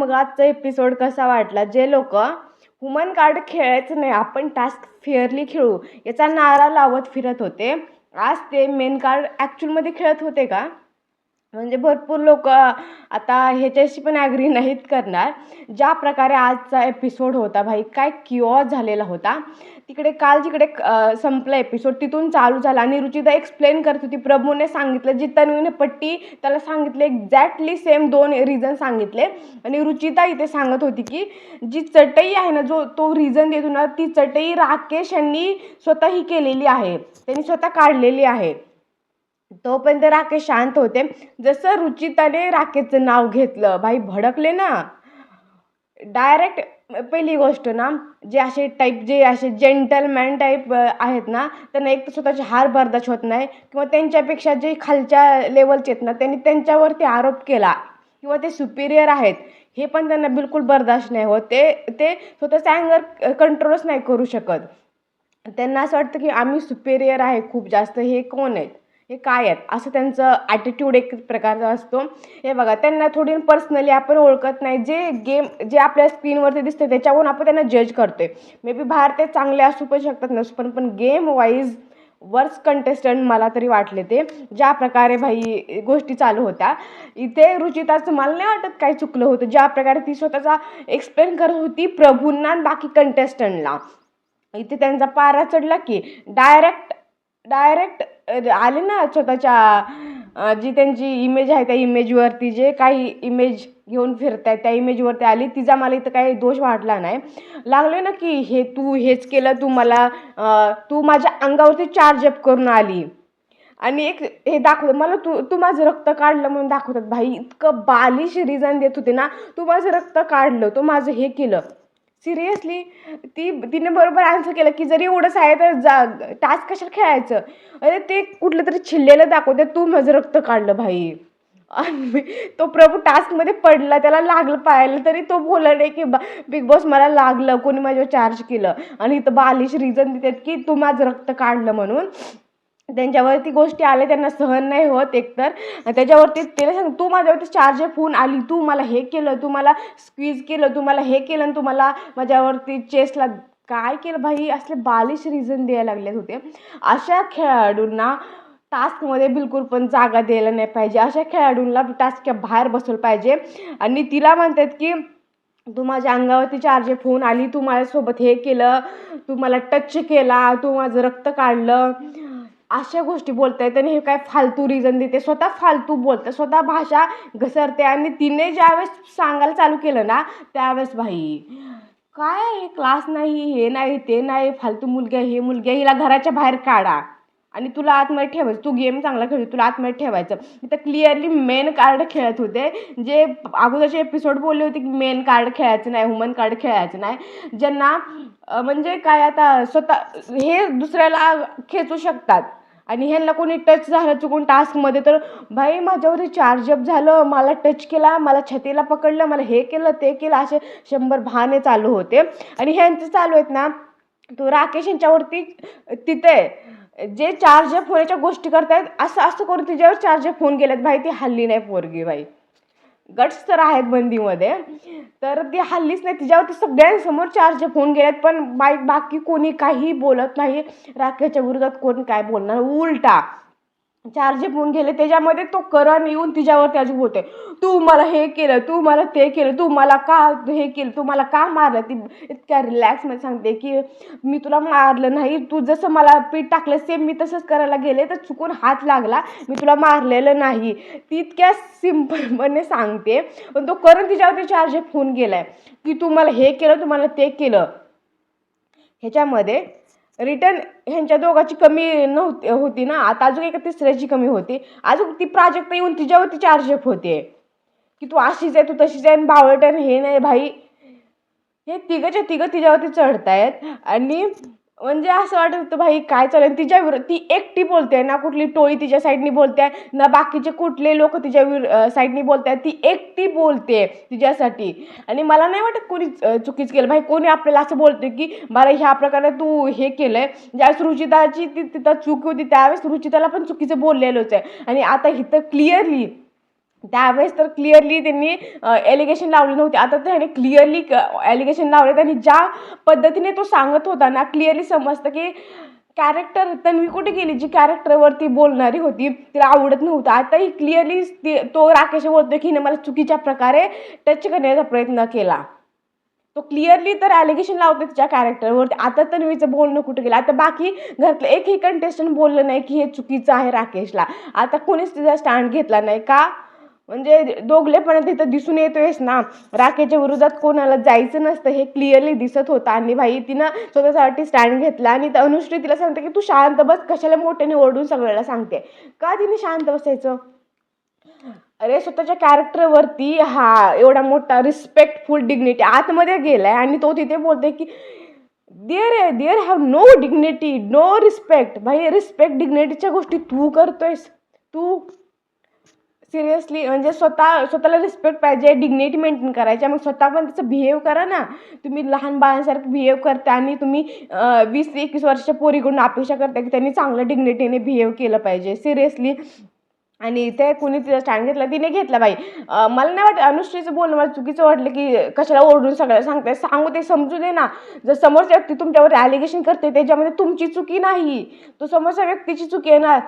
मग आजचा एपिसोड कसा वाटला? जे लोक हुमन कार्ड खेळायचं नाही आपण टास्क फेअरली खेळू. याचा नारा लावत फिरत होते. आज ते मेन कार्ड ॲक्च्युअलमध्ये खेळत होते का? म्हणजे भरपूर लोक आता ह्याच्याशी पण ॲग्री नाहीत करणार. ज्या प्रकारे आजचा एपिसोड होता भाई काय किओस झालेला होता. तिकडे काल जिकडे संपला एपिसोड तिथून चालू झाला आणि रुचिता एक्सप्लेन करत होती. प्रभूने सांगितलं जी तन्वीने पट्टी त्याला सांगितले एक्झॅक्टली सेम दोन रिझन सांगितले. आणि रुचिता इथे सांगत होती की जी चटई आहे ना जो तो रिझन देतो ना ती चटई राकेश यांनी स्वतः ही केलेली आहे. त्यांनी स्वतः काढलेली आहे. तोपर्यंत राकेश शांत होते. जसं रुचिताने राकेशचं नाव घेतलं भाई भडकले ना. डायरेक्ट पहिली गोष्ट ना जे असे टाईप जे असे जेंटलमॅन टाईप आहेत ना त्यांना एक तर स्वतःचे हार बर्दाश्त होत नाही किंवा त्यांच्यापेक्षा जे खालच्या लेवलचे आहेत ना त्यांनी त्यांच्यावरती आरोप केला किंवा ते सुपिरियर आहेत. हे पण त्यांना बिलकुल बर्दाश्त नाही होत. ते ते स्वतःचं अँगर कंट्रोलच नाही करू शकत. त्यांना असं वाटतं की आम्ही सुपेरियर आहे खूप जास्त हे कोण आहेत हे काय आहेत? असं त्यांचं ॲटिट्यूड एक प्रकारचा असतो. हे बघा त्यांना थोडी पर्सनली आपण ओळखत नाही. जे गेम जे आपल्या स्क्रीनवरती दिसते त्याच्यावरून आपण त्यांना जज करतोय. मे बी बाहेर ते चांगले असू पण शकतात नसू पण पण गेम वाईज वर्स कंटेस्टंट मला तरी वाटले ते ज्या प्रकारे भाई गोष्टी चालू होत्या. इथे रुचिताचं मला नाही वाटत काही चुकलं होतं. ज्या प्रकारे ती स्वतःचा एक्सप्लेन करत होती प्रभूंना बाकी कंटेस्टंटला इथे त्यांचा पारा चढला की डायरेक्ट डायरेक्ट आले ना स्वतःच्या जी त्यांची इमेज आहे त्या इमेजवरती जे काही इमेज घेऊन फिरत आहेत त्या इमेजवरती आली तिचा मला इथं काही दोष वाटला नाही. लागले ना की हे तू हेच केलं तू मला तू माझ्या अंगावरती चार्जअप करून आली. आणि एक हे दाखवत मला तू तू माझं रक्त काढलं म्हणून दाखवतात भाई इतकं बालिश रिझन देत होते ना तू माझं रक्त काढलं तू माझं हे केलं. सिरियसली ती तिने बरोबर आन्सर केलं की जरी एवढंच आहे तर जा टास्क कशाला खेळायचं? अरे ते कुठलं तरी छिल्लेलं दाखवते तू माझं रक्त काढलं भाई. आणि तो प्रभू टास्कमध्ये पडला त्याला लागलं पाहायला तरी तो बोलला नाही की बा बिग बॉस मला लागलं कोणी माझ्यावर चार्ज केलं? आणि इथं बालिश रिझन देतात की तू माझं रक्त काढलं म्हणून. त्यांच्यावरती गोष्टी आल्या त्यांना सहन नाही होत एकतर. त्याच्यावरती त्याला सांग तू माझ्यावरती चार्ज फोन आली तू मला हे केलं तू मला स्क्वीज केलं तू मला हे केलं आणि तू मला माझ्यावरती चेसला काय केलं? भाई असले बालिश रिझन द्यायला लागले होते. अशा खेळाडूंना टास्कमध्ये बिलकुल पण जागा द्यायला नाही पाहिजे. अशा खेळाडूंना टास्कच्या बाहेर बसवलं पाहिजे. आणि तिला म्हणतात की तू माझ्या अंगावरती चार्जे फोन आली तू माझ्यासोबत हे केलं तू मला टच केला तू माझं रक्त काढलं अशा गोष्टी बोलत आहेत आणि हे काय फालतू रिझन देते. स्वतः फालतू बोलतं. स्वतः भाषा घसरते आणि तिने ज्यावेळेस सांगायला चालू केलं ना त्यावेळेस भाई काय हे क्लास नाही हे नाही ते नाही फालतू मुलगी आहे, हे मुलगी हिला घराच्या बाहेर काढा. आणि तुला आतमध्ये ठेवायचं. तू गेम चांगला खेळतो तुला आतमध्ये ठेवायचं. इथं क्लिअरली मेन कार्ड खेळत होते. जे अगोदरचे एपिसोड बोलले होते की मेन कार्ड खेळायचं नाही हुमन कार्ड खेळायचं नाही. ज्यांना म्हणजे काय आता स्वतः हे दुसऱ्याला खेचू शकतात. आणि ह्यांना कोणी टच झालं चुकून टास्कमध्ये तर भाई माझ्यावरती चार्जअप झालं मला टच केला मला छतीला पकडलं मला हे केलं ते केलं असे शंभर भाने चालू होते. आणि ह्यांचे चालू आहेत ना तो राकेश यांच्यावरती तिथे जे चार्जअप होण्याच्या गोष्टी करतायत असं असं करून तिच्यावर चार्जअप होऊन गेल्यात भाई ती हल्ली नाही पोरगी बाई गट्स तर आहेत बंदीमध्ये. तर ती हल्लीच नाही तिच्यावरती सगळ्यांसमोर चार्ज फोन गेलेत पण बाई बाकी कोणी काही बोलत नाही. राकेशच्या विरोधात कोण काय बोलणार? उलटा. चार्ज होऊन गेले. त्याच्यामध्ये तो करण येऊन तिच्यावर अजून होते तू मला हे केलं तू मला ते केलं तू मला का हे केलं तू मला का मारलं? ती इतक्या रिलॅक्समध्ये सांगते की मी तुला मारलं नाही तू जसं मला पीठ टाकलं सेम मी तसंच करायला गेले तर चुकून हात लागला मी तुला मारलेलं नाही. ती इतक्या सिम्पलपणे सांगते. पण तो करण तिच्यावरती चार्ज होऊन गेलाय की तू मला हे केलं तू मला ते केलं. ह्याच्यामध्ये रिटर्न ह्यांच्या दोघाची कमी नव्हती होती ना. आता अजून एका तिसऱ्याची कमी होती. अजून ती प्राजक्त येऊन तिच्यावरती चार्जअप होते. की तू अशीच आहे तू तशीच आहे बावळटन हे नाही भाई. हे तिघंच्या तिघं तिच्यावरती चढतायत. आणि म्हणजे असं वाटत होतं भाई काय चालेल तिच्या विरोध ती एकटी बोलते ना कुठली टोळी तिच्या साईडनी बोलते ना बाकीचे कुठले लोक तिच्या विर साईडनी बोलत आहेत ती एकटी बोलते तिच्यासाठी. आणि मला नाही वाटत कोणी चुकीच चुकीचं केलं. भाई कोणी आपल्याला असं बोलते की मला ह्या प्रकारे तू हे केलं आहे ज्यावेळेस रुचिताची ती तिथं चूक होती त्यावेळेस रुचिताला पण चुकीचं बोललेलोच आहे. आणि आता इथं क्लिअरली त्यावेळेस तर क्लिअरली त्यांनी एलिगेशन लावले नव्हते. आता त्याने क्लिअरली ॲलिगेशन लावले त्यांनी ज्या पद्धतीने तो सांगत होता ना क्लिअरली समजतं की कॅरेक्टर तन्वी कुठे गेली? जी कॅरेक्टरवरती बोलणारी होती तिला आवडत नव्हतं. आता ही क्लिअरली ती तो राकेश बोलतो की हिने मला चुकीच्या प्रकारे टच करण्याचा प्रयत्न केला. तो क्लिअरली तर ॲलिगेशन लावतो तिच्या कॅरेक्टरवरती आता तन्वीचं बोलणं कुठं गेलं? आता बाकी घरातलं एकही कंटेस्टंट बोललं नाही की हे चुकीचं आहे राकेशला. आता कोणीच तिचा स्टँड घेतला नाही का? म्हणजे दोघलेपणा तिथं दिसून येतोयस ना. राखेच्या विरोधात कोणाला जायचं नसतं हे क्लिअरली दिसत होतं. आणि भाई तिनं स्वतःसाठी स्टँड घेतला आणि अनुश्री तिला सांगते की तू शांत बस कशाला मोठ्याने ओरडून सगळ्याला सांगते. का तिने शांत बसायचं? अरे स्वतःच्या कॅरेक्टरवरती हा एवढा मोठा रिस्पेक्टफुल डिग्निटी आतमध्ये गेलाय आणि तो तिथे बोलते की there there have no dignity no respect भाई रिस्पेक्ट डिग्निटीच्या गोष्टी तू करतोयस. तू सिरियसली म्हणजे स्वतः स्वतःला रिस्पेक्ट पाहिजे डिग्निटी मेंटेन करायची. मग स्वतः पण तसं बिहेव करा ना. तुम्ही लहान बाळांसारखं बिहेव करता आणि तुम्ही वीस एकवीस वर्षाच्या पोरीकडून अपेक्षा करता की त्यांनी चांगलं डिग्निटीने बिहेव केलं पाहिजे. सिरियसली आणि ते कुणी तिचा स्टँड घेतला तिने घेतला बाई. मला नाही वाटत अनुश्रीचं बोलणं मला चुकीचं वाटलं की कशाला ओरडून सगळ्याला सांगताय. सांगू ते समजू दे ना. जर समोरच्या व्यक्ती तुमच्यावर ॲलिगेशन करते त्याच्यामध्ये तुमची चुकी नाही. तो समोरच्या व्यक्तीची चुकी आहे ना.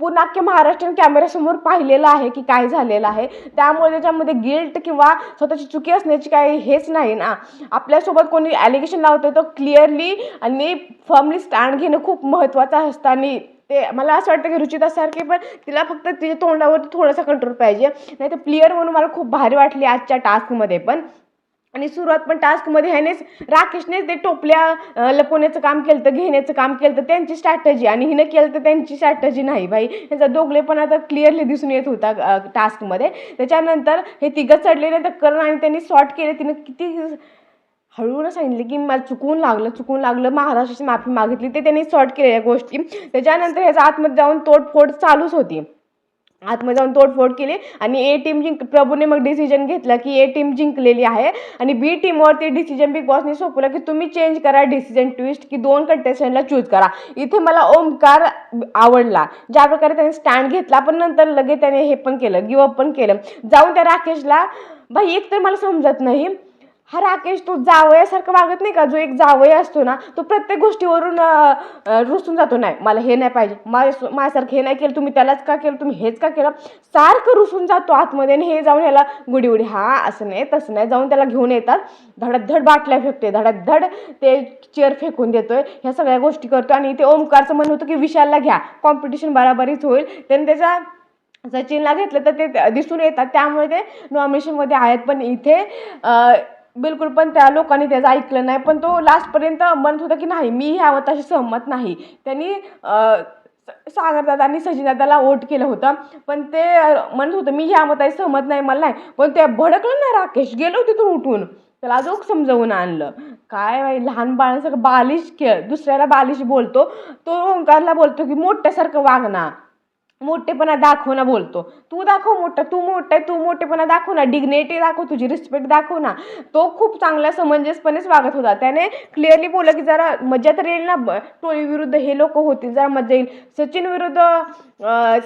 पूर्ण अख्ख्या महाराष्ट्राने कॅमेऱ्यासमोर पाहिलेलं आहे की काय झालेलं आहे. त्यामुळे त्याच्यामध्ये गिल्ट किंवा स्वतःची चुकी असण्याची काही हेच नाही ना. आपल्यासोबत कोणी ॲलिगेशन लावतं तर क्लिअरली आणि फर्मली स्टँड घेणं खूप महत्त्वाचं असतं. आणि ते मला असं वाटतं की रुचितासारखे पण तिला फक्त तिच्या तोंडावरती थोडासा कंट्रोल पाहिजे. नाही तर प्लेअर म्हणून मला खूप भारी वाटली आजच्या टास्कमध्ये पण. आणि सुरुवात पण टास्कमध्ये ह्यानेच राकेशनेच ते टोपल्या लपवण्याचं काम केलं तर घेण्याचं काम केलं तर त्यांची स्ट्रॅटजी आणि हिनं केलं तर त्यांची स्ट्रॅटजी नाही बाई ह्याचा दोघलेपण आता क्लिअरली दिसून येत होता टास्कमध्ये त्याच्यानंतर हे तिघं चढलेले तर करण आणि त्यांनी सॉर्ट केले. तिनं किती हळूहळू सांगितले की मला चुकून लागलं चुकून लागलं. महाराष्ट्राची माफी मागितली. ते त्यांनी सॉर्ट केलेल्या गोष्टी. त्याच्यानंतर ह्याचा आतमध्ये जाऊन तोडफोड चालूच होती. आतमध्ये जाऊन तोडफोड केली आणि ए टीम जिंक प्रभूने मग डिसिजन घेतला की ए टीम जिंकलेली आहे. आणि बी टीमवरती डिसिजन बिग बॉसने सोपवलं की तुम्ही चेंज करा डिसिजन ट्विस्ट की दोन कंटेस्टंटला चूज करा. इथे मला ओमकार आवडला. ज्या प्रकारे त्याने स्टँड घेतला पण नंतर लगेच त्याने हे पण केलं गिवअप पण केलं. जाऊन त्या राकेशला भाई एक तर मला समजत नाही. हा राकेश तो जावयासारखं वागत नाही का? जो एक जावय असतो ना तो प्रत्येक गोष्टीवरून रुसून जातो. नाही मला हे नाही पाहिजे. माझ्या माझ्यासारखं हे नाही केलं. तुम्ही त्यालाच का केलं? तुम्ही हेच का केलं? सारखं रुसून जातो आतमध्ये आणि हे जाऊन ह्याला गुडी उडी हा असं नाही तसं नाही. जाऊन त्याला घेऊन येतात. धडाधड बाटल्या फेकते धडाधड ते चेअर फेकून देतोय. ह्या सगळ्या गोष्टी करतो आणि ते ओमकारचं म्हणणं होतं की विशालला घ्या. कॉम्पिटिशन बराबरीच होईल. त्याने त्याचा सचिनला घेतलं तर ते दिसून येतात. त्यामुळे ते नॉमिनेशनमध्ये आहेत. पण इथे बिलकुल पण त्या लोकांनी त्याचं ऐकलं नाही. पण तो लास्टपर्यंत म्हणत होता की नाही मी ह्या मताशी सहमत नाही. त्यांनी सागरदादा आणि सागरदादांनी सचिनदादाला वोट केलं होतं. पण ते म्हणत होतं मी ह्या मताशी सहमत नाही मला नाही. पण ते भडकलं ना राकेश गेलो तिथून उठून. त्याला अजून समजवून आणलं. काय बाई लहान बाळांसारखं बालिश खेळ दुसऱ्याला बालिश बोलतो. तो ओंकारला बोलतो की मोठ्यासारखं वागणा मोठेपणा दाखव ना बोलतो. तू दाखव मोठा तू मोठा आहे तू मोठेपणा दाखव ना डिग्निटी दाखव तुझी रिस्पेक्ट दाखव ना. तो खूप चांगल्या समंजसपणेच वागत होता. त्याने क्लिअरली बोललं की जरा मजा तर येईल ना ब- टोळी विरुद्ध हे लोक होतील जरा मजा येईल. सचिन विरुद्ध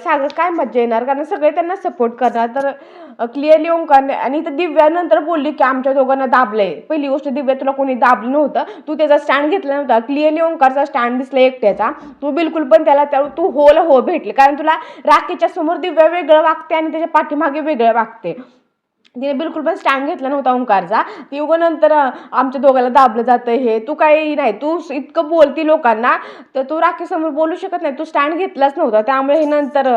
सागर काय मजा येणार? कारण सगळे त्यांना सपोर्ट करणार तर क्लिअरली ओंकारने आणि इथं दिव्यानंतर बोलली की आमच्या दोघांना दाबलंय. पहिली गोष्ट दिव्या तुला कोणी दाबलं नव्हतं. तू त्याचा स्टँड घेतला नव्हता. क्लिअरली ओंकारचा स्टँड दिसला एकट्याचा. तू बिलकुल पण त्याला त्या तू होल हो भेटले. कारण तुला राखेच्या समोर दिव्या वेगळं वागते आणि त्याच्या पाठीमागे वेगळं वागते. तिने बिलकुल पण स्टँड घेतला नव्हता ओंकारचा. ती उगं नंतर आमच्या दोघाला दाबलं जातं हे तू काही नाही तू इतकं बोलती लोकांना तर तू राखीसमोर बोलू शकत नाही तू स्टँड घेतलाच नव्हता. त्यामुळे हे नंतर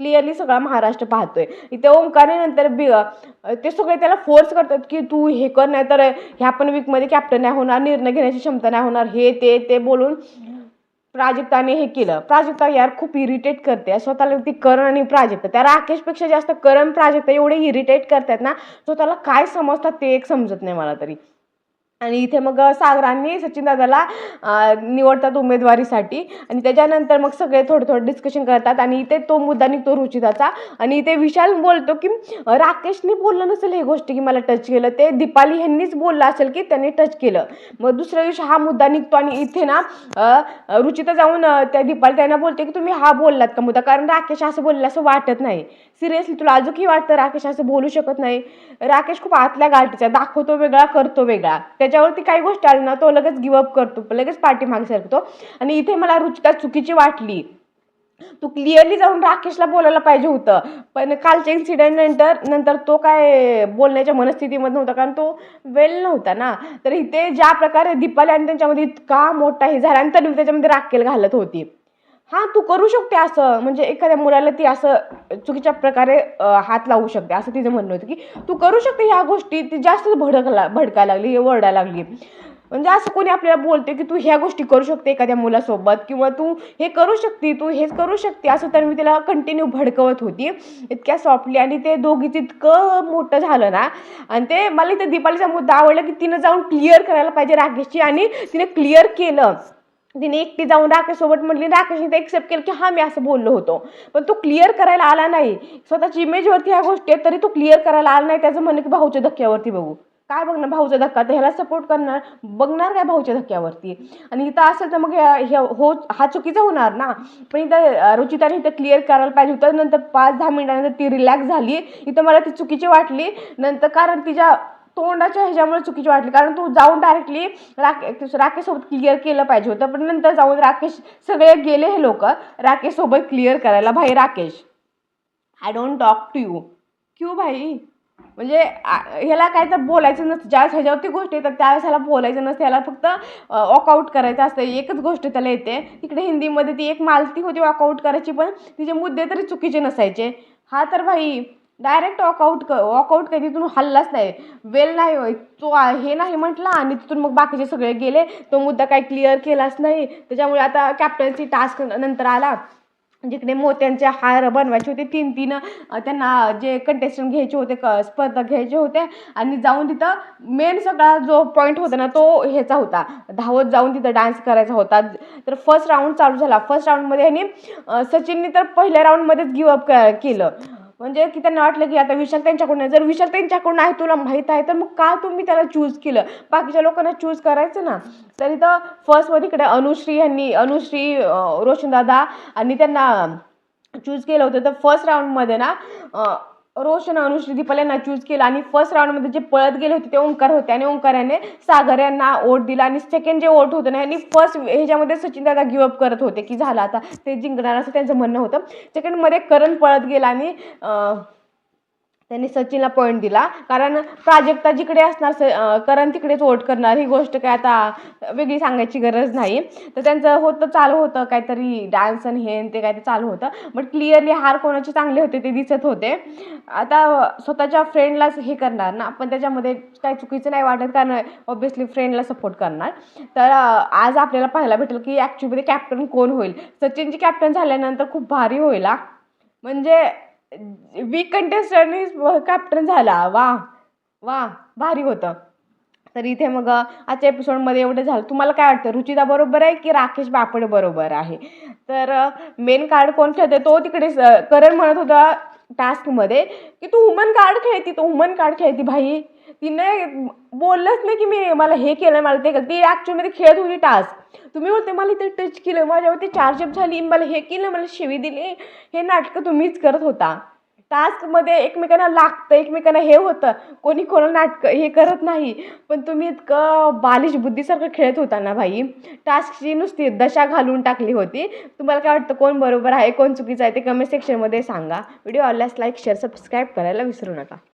क्लिअरली सगळा महाराष्ट्र पाहतोय. इथे ओंकारने नंतर बि ते सगळे त्याला फोर्स करतात की तू हे कर नाही तर ह्या पण वीकमध्ये कॅप्टन नाही होणार निर्णय घेण्याची क्षमता नाही होणार हे ते ते बोलून प्राजक्ताने हे केलं. प्राजक्ता यार खूप इरिटेट करते. स्वतःला ती करण आणि प्राजक्ता. त्या राकेशपेक्षा जास्त करण प्राजक्ता एवढे इरिटेट करतात ना स्वतःला काय समजतात ते एक समजत नाही मला तरी. आणि इथे मग सागरांनी सचिन दादाला निवडतात उमेदवारीसाठी. आणि त्याच्यानंतर मग सगळे थोडं थोडं डिस्कशन करतात आणि इथे तो मुद्दा निघतो रुचिताचा आणि इथे विशाल बोलतो की राकेशने बोललं नसेल हे गोष्टी की मला टच केलं. ते दीपाली ह्यांनीच बोललं असेल की त्यांनी टच केलं. मग दुसऱ्या दिवशी हा मुद्दा निघतो आणि इथे ना रुचिता जाऊन त्या दीपाली त्यांना बोलते की तुम्ही हा बोललात का मुद्दा? कारण राकेश असं बोललं असं वाटत नाही. सिरियसली तुला अजूनही वाटतं राकेश असं बोलू शकत नाही? राकेश खूप आतल्या गाठीचा दाखवतो वेगळा करतो वेगळा. त्याच्यावरती काही गोष्ट आली ना तो लगेच गिवअप करतो लगेच पाठीमागे सरकतो. आणि इथे मला रुचिता चुकीची वाटली. तू क्लिअरली जाऊन राकेशला बोलायला पाहिजे होतं. पण कालच्या इन्सिडेंट नंतर नंतर तो काय बोलण्याच्या मनस्थितीमध्ये नव्हता कारण तो वेल नव्हता ना. तर इथे ज्या प्रकारे दीपाली आणि त्यांच्यामध्ये इतका मोठा हे झाला आणि त्याच्यामध्ये राखेल घालत होती. हां तू करू शकते असं. म्हणजे एखाद्या मुलाला ती असं चुकीच्या प्रकारे हात लावू शकते. असं तिचं म्हणणं होतं की तू करू शकते ह्या गोष्टी. ती जास्त भडकला भडकायला लागली वळायला लागली. म्हणजे असं कोणी आपल्याला बोलते की तू ह्या गोष्टी करू शकते एखाद्या मुलासोबत किंवा तू हे करू शकते तू हेच करू शकते. असं तर मी तिला कंटिन्यू भडकवत होती. इतक्या सॉफ्टली आणि ते दोघीच इतकं मोठं झालं ना आणि ते मला इथे दीपालीचा मुद्दा आवडला की तिनं जाऊन क्लिअर करायला पाहिजे राकेशची आणि तिने क्लिअर केलं. तिने एकटी जाऊन राकेशसोबत म्हटली राकेशने ते एक्सेप्ट केलं की हां मी असं बोललो होतो. पण तो क्लिअर करायला आला नाही. स्वतःची इमेजवरती ह्या गोष्टी आहेत तरी तो क्लिअर करायला आला नाही. त्याचं म्हणणं की भाऊच्या धक्क्यावरती बघू. काय बघणार भाऊचा धक्का तर ह्याला सपोर्ट करणार. बघणार काय भाऊच्या धक्क्यावरती? आणि इथं असेल तर मग ह्या- ह्या हो हा चुकीचा होणार ना? पण इथं रुचिताने इथं क्लिअर करायला पाहिजे होतं. नंतर पाच दहा मिनिटानंतर ती रिलॅक्स झाली. इथं मला ती चुकीची वाटली. नंतर कारण तिच्या तोंडाच्या ह्याच्यामुळे चुकीची वाटली. कारण तू जाऊन डायरेक्टली राके राकेशसोबत क्लिअर केलं पाहिजे होतं. पण नंतर जाऊन राकेश सगळे गेले हे लोक. राकेशसोबत क्लिअर करायला. भाई Rakesh I don't talk to you Q भाई? म्हणजे ह्याला काय तर बोलायचं नसतं. ज्यावेळेस ह्याच्यावरती गोष्ट येतात त्यावेळेस ह्याला बोलायचं नसतं. ह्याला फक्त वॉकआउट करायचं असतं. एकच गोष्ट त्याला येते. तिकडे हिंदीमध्ये ती एक मालती होती वॉकआउट करायची पण तिचे मुद्दे तरी चुकीचे नसायचे. हा तर भाई डायरेक्ट वॉकआउट क वॉकआउट काही तिथून हल्लाच नाही. वेल नाही तो हे नाही म्हटला आणि तिथून मग बाकीचे सगळे गेले. तो मुद्दा काही क्लिअर केलाच नाही. त्याच्यामुळे आता कॅप्टन्सी टास्क नंतर आला. जिकडे मोत्यांचे हार बनवायचे होते तीन तीन त्यांना जे कंटेस्टंट घ्यायचे होते क स्पर्धक घ्यायचे होते. आणि जाऊन तिथं मेन सगळा जो पॉईंट होता ना तो ह्याचा होता. धावत जाऊन तिथं डान्स करायचा होता. तर फर्स्ट राऊंड चालू झाला. फर्स्ट राऊंडमध्ये ह्यांनी सचिनने तर पहिल्या राऊंडमध्येच गिवअप केलं. म्हणजे की त्यांना वाटलं की आता विशाल त्यांच्याकडून आहे. जर विशाल त्यांच्याकडून आहे तुला माहीत आहे तर मग का तुम्ही त्याला चूज केलं? बाकीच्या लोकांना चूज करायचं ना. तर इथं फर्स्टमध्ये इकडे अनुश्री यांनी अनुश्री रोशनदादा आणि त्यांना चूज केलं होतं. तर फर्स्ट राऊंडमध्ये ना रोशन अनुश्री दीपल यांना चूज केलं आणि फर्स्ट राऊंडमध्ये जे पळत गेले होते ते ओंकार होते आणि ओंकार याने सागर यांना वोट दिला आणि सेकंड जे वोट होतं ना यांनी फर्स्ट ह्याच्यामध्ये सचिन दादा गिवअप करत होते की झालं आता ते जिंकणार असं त्यांचं म्हणणं होतं. सेकंडमध्ये करण पळत गेला आणि त्यांनी सचिनला पॉईंट दिला. कारण प्राजक्ता जिकडे असणार स करण तिकडेच वोट करणार. ही गोष्ट काय आता वेगळी सांगायची गरज नाही. तर त्यांचं होतं चालू होतं. काहीतरी डान्स आणि हे काय ते चालू होतं. बट क्लिअरली हार कोणाचे चांगले होते ते दिसत होते. आता स्वतःच्या फ्रेंडलाच हे करणार ना पण त्याच्यामध्ये काही चुकीचं नाही वाटत. कारण ऑब्विसली फ्रेंडला सपोर्ट करणार. तर आज आपल्याला पाहायला भेटेल की ॲक्च्युअली कॅप्टन कोण होईल? सचिनची कॅप्टन झाल्यानंतर खूप भारी होईल म्हणजे वीक कंटेस्टंटनी कॅप्टन झाला. वा वा भारी होतं. तर इथे मग आजच्या एपिसोडमध्ये एवढं झालं. तुम्हाला काय वाटतं? रुचिता बरोबर आहे की राकेश बापड बरोबर आहे? तर मेन कार्ड कोण खेळते तो तिकडे स- करण म्हणत होता टास्कमध्ये की तू वुमन कार्ड खेळती तू वुमन कार्ड खेळती भाई. तिने बोललंच नाही की मी मला हे केलं मला ते केलं ती ॲक्च्युअलमध्ये खेळत होती टास्क तुम्ही बोलते मला इथे टच केलं माझ्यावरती चार्जअप झाली मला हे केलं मला शिवी दिली. हे नाटकं तुम्हीच करत होता. टास्कमध्ये एकमेकांना लागतं एकमेकांना हे होतं. कोणी कोणा नाटकं हे करत नाही. पण तुम्ही इतकं बालिश बुद्धीसारखं खेळत होता ना भाई. टास्कची नुसती दशा घालून टाकली होती. तुम्हाला काय वाटतं कोण बरोबर आहे कोण चुकीचं आहे ते कमेंट सेक्शनमध्ये सांगा. व्हिडिओ आवडल्यास लाईक शेअर सबस्क्राईब करायला विसरू नका.